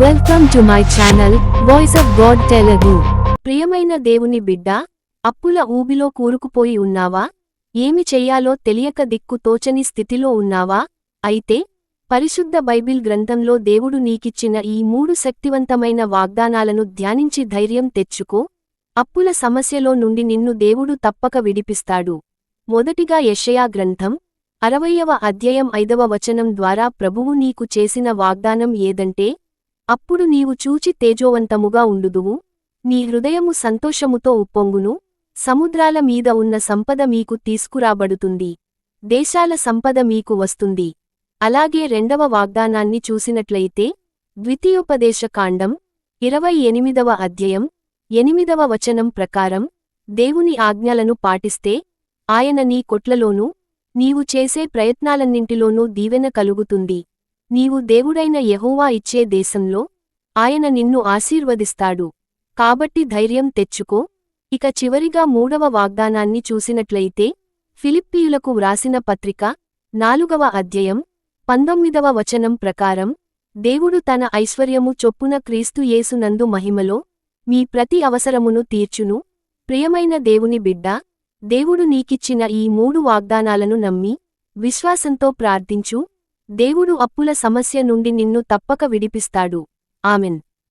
Welcome to my channel voice of God Telugu ప్రియమైన దేవుని బిడ్డ అప్పుల ఊబిలో కూరుకుపోయి ఉన్నావా? ఏమి చెయ్యాలో తెలియక దిక్కు తోచని స్థితిలో ఉన్నావా? అయితే పరిశుద్ధ బైబిల్ గ్రంథంలో దేవుడు నీకిచ్చిన ఈ మూడు శక్తివంతమైన వాగ్దానాలను ధ్యానించి ధైర్యం తెచ్చుకో. అప్పుల సమస్యలో నుండి నిన్ను దేవుడు తప్పక విడిపిస్తాడు. మొదటిగా యషయా గ్రంథం అరవయవ అధ్యాయం ఐదవ వచనం ద్వారా ప్రభువు నీకు చేసిన వాగ్దానం ఏదంటే అప్పుడు నీవు చూచి తేజోవంతముగా ఉండుదువు. నీ హృదయము సంతోషముతో ఉప్పొంగును. సముద్రాల మీద ఉన్న సంపద మీకు తీసుకురాబడుతుంది. దేశాల సంపద మీకు వస్తుంది. అలాగే రెండవ వాగ్దానాన్ని చూసినట్లయితే ద్వితీయోపదేశకాండం ఇరవై ఎనిమిదవ అధ్యయం ఎనిమిదవ వచనం ప్రకారం దేవుని ఆజ్ఞలను పాటిస్తే ఆయన నీ కొట్లలోనూ నీవు చేసే ప్రయత్నాలన్నింటిలోనూ దీవెన కలుగుతుంది. నీవు దేవుడైన యహోవా ఇచ్చే దేశంలో ఆయన నిన్ను ఆశీర్వదిస్తాడు. కాబట్టి ధైర్యం తెచ్చుకో. ఇక చివరిగా మూడవ వాగ్దానాన్ని చూసినట్లయితే ఫిలిప్పీయులకు వ్రాసిన పత్రిక నాలుగవ అధ్యయం పంతొమ్మిదవ వచనం ప్రకారం దేవుడు తన ఐశ్వర్యము చొప్పున క్రీస్తు యేసునందు మహిమలో మీ ప్రతి అవసరమును తీర్చును. ప్రియమైన దేవుని బిడ్డ దేవుడు నీకిచ్చిన ఈ మూడు వాగ్దానాలను నమ్మి విశ్వాసంతో ప్రార్థించు. దేవుడు అప్పుల సమస్య నుండి నిన్ను తప్పక విడిపిస్తాడు. ఆమెన్.